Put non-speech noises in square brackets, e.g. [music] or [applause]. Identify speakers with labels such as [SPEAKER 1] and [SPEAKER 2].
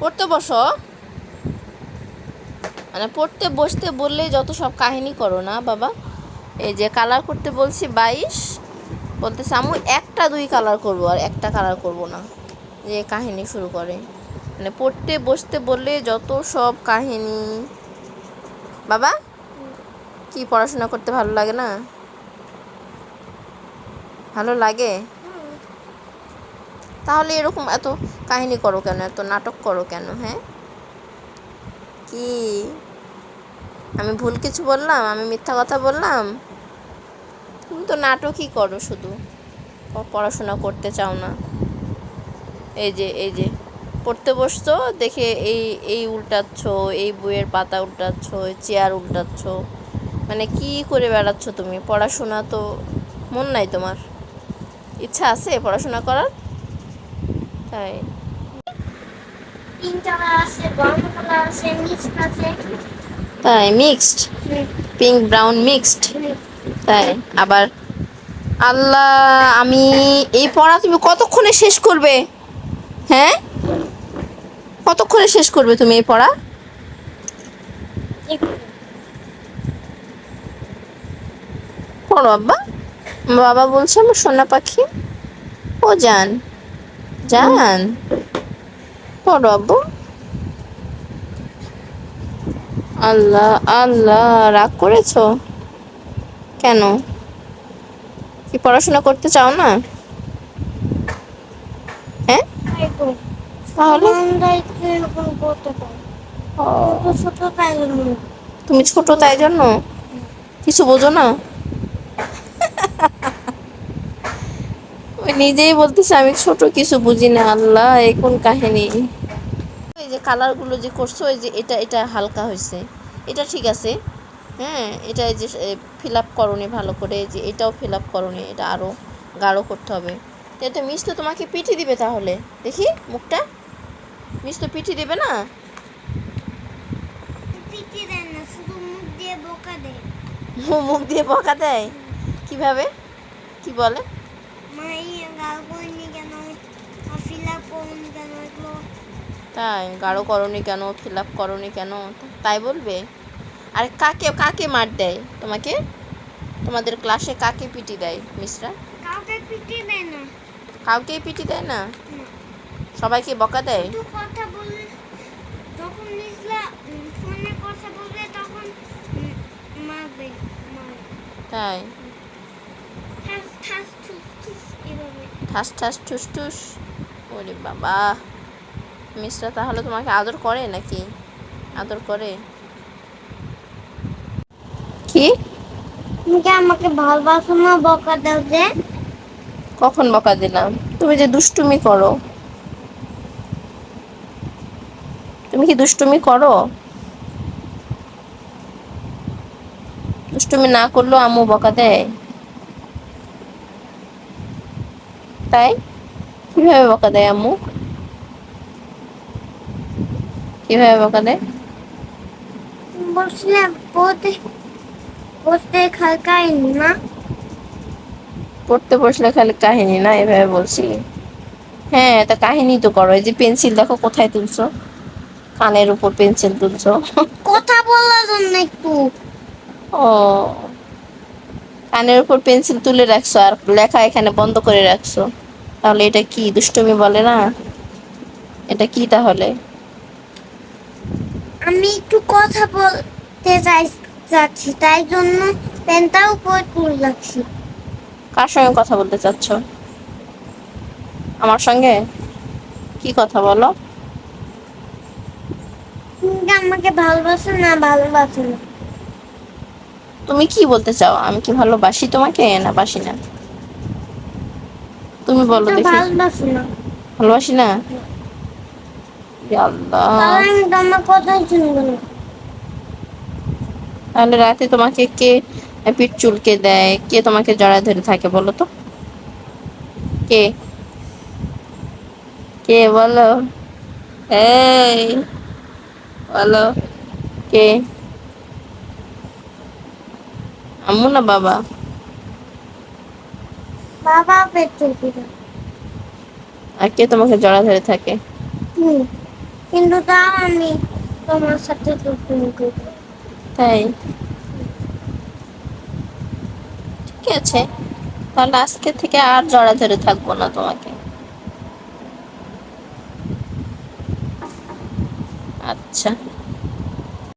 [SPEAKER 1] পড়তে বসো। মানে পড়তে বসতে বললেই যত সব কাহিনী করো না বাবা। এই যে কালার করতে বলছি বাইশ বলতেছে আমু একটা দুই কালার করব আর একটা কালার করব না। যে কাহিনী শুরু করে। মানে পড়তে বসতে বললে যত সব কাহিনী। বাবা, কি পড়াশোনা করতে ভালো লাগে না? ভালো লাগে? তাহলে এরকম এত কাহিনী করো কেন? এত নাটক করো কেন? হ্যাঁ? কি? আমি ভুল কিছু বললাম? আমি মিথ্যা কথা বললাম? তুমি তো নাটকই করো শুধু। পড়াশোনা করতে চাও না। এই যে এই যে, পড়তে বসছো, দেখে এই এই উল্টাচ্ছ, এই বইয়ের পাতা উল্টাচ্ছ চেয়ার উল্টাচ্ছ। মানে কি করে বেড়াচ্ছ তুমি? পড়াশোনা তো মন নাই তোমার। ইচ্ছা আছে পড়াশোনা করার? তাই। তাই মিক্সড? Pink brown mixed? তাই আবার আল্লাহ আমি এই পড়া তুমি কতক্ষণে শেষ করবে? হ্যাঁ? কতক্ষণে শেষ করবে তুমি এই পড়া? পড়ো আব্বা। বাবা বলছে আমার সোনা পাখি। ও যান যান পড়ো আব্বু আল্লাহ আল্লাহ রাগ করেছ? কেন? কি পড়াশোনা করতে চাও না? হ্যাঁ? তাহলে? তুমি ছোট তাই জন্য? কিছু বোঝো না? নিজেই বলতেছে আমি ছোট কিছু বুঝি না আল্লাহ এই কোন কাহিনী? এই যে কালারগুলো যে করছ এই যে এটা এটা হালকা হয়েছে। এটা ঠিক আছে। হ্যাঁ এটা এই যে ফিল আপ করনি ভালো করে যে এটাও ফিল আপ করনি এটা আরও গাঢ় করতে হবে। তো মিস তো তোমাকে পিঠি দিবে তাহলে? দেখি মুখটা। মিস তো পিঠি দেবে না?
[SPEAKER 2] পিটি দেয় না শুধু মুখ দিয়ে বোকা দেয়। [laughs]
[SPEAKER 1] মুখ দিয়ে বকা দেয়? কীভাবে? কি বলে? তাই গাঢ় করনি কেন ফিল আপ করনি কেন তাই বলবে আর কাকে কাকে মার দেয় তোমাকে তোমাদের ক্লাসে কাকে পিটি দেয় মিসরা
[SPEAKER 2] কাউকে পিটি দেয় না
[SPEAKER 1] কাউকেই পিটি দেয় না। সবাইকে বকা দেয়
[SPEAKER 2] কথা বললে যখন মিসলা ফোনে কথা বলবে তখন মারবে
[SPEAKER 1] তাই
[SPEAKER 2] ঠাস ঠাস ঠুস ঠুস এভাবে
[SPEAKER 1] ঠাস ঠাস ঠুস ঠুস। ওরে বাবা। মিসরা তাহলে তোমাকে আদর করে নাকি? আদর করে? কি?
[SPEAKER 2] তুমি আমাকে ভালোবাসো না বকা দাও যে।
[SPEAKER 1] কখন বকা দিলাম? তুমি যে দুষ্টুমি করো। তুমি কি দুষ্টুমি করো? দুষ্টুমি না করলেও আম্মু বকা দেয়? তাই? কীভাবে বকা দেয় আম্মু? কীভাবে বকা দেয়?
[SPEAKER 2] বলছিলে পড়তে পড়তে খালকাই না?
[SPEAKER 1] পড়তে বসলে খালি কাহিনী না এভাবে বলছি হ্যাঁ তা কাহিনী তো করো। এই যে পেন্সিল দেখো কোথায় তুলছো? কানের উপর পেন্সিল তুলছো।
[SPEAKER 2] কথা বলার জন্য একটু।
[SPEAKER 1] ও কানের উপর পেন্সিল তুলে রাখছো আর লেখা এখানে বন্ধ করে রাখছো। তাহলে এটা কি? দুষ্টুমি বলে না? এটা কি তাহলে?
[SPEAKER 2] আমি একটু কথা বলতে যাচ্ছি তাই জন্য পেনটা উপর তুলে রাখছি।
[SPEAKER 1] কার সঙ্গে কথা বলতে চাচ্ছ? আমার সঙ্গে? কি কথা বলো?
[SPEAKER 2] তুমি আমাকে ভালোবাসো না ভালোবাসো না?
[SPEAKER 1] তুমি কি বলতে চাও? আমি কি ভালোবাসি তোমাকে না বাসি না? তুমি বলো দেখি।
[SPEAKER 2] ভালোবাসি না। তাহলে
[SPEAKER 1] রাতে তোমাকে কে পিঠ চুলকে দেয়? কে তোমাকে জড়ায় ধরে থাকে বলো তো? কে? কে বলো? এই বলো। কে? আম্মু না বাবা?
[SPEAKER 2] বাবা পেট চলতে
[SPEAKER 1] আর কে তোমাকে জড়া ধরে থাকে?
[SPEAKER 2] কিন্তু তাও আমি তোমার সাথে
[SPEAKER 1] তাই? ঠিক আছে। তাহলে আজকে থেকে আর জড়া ধরে থাকব না তোমাকে। আচ্ছা।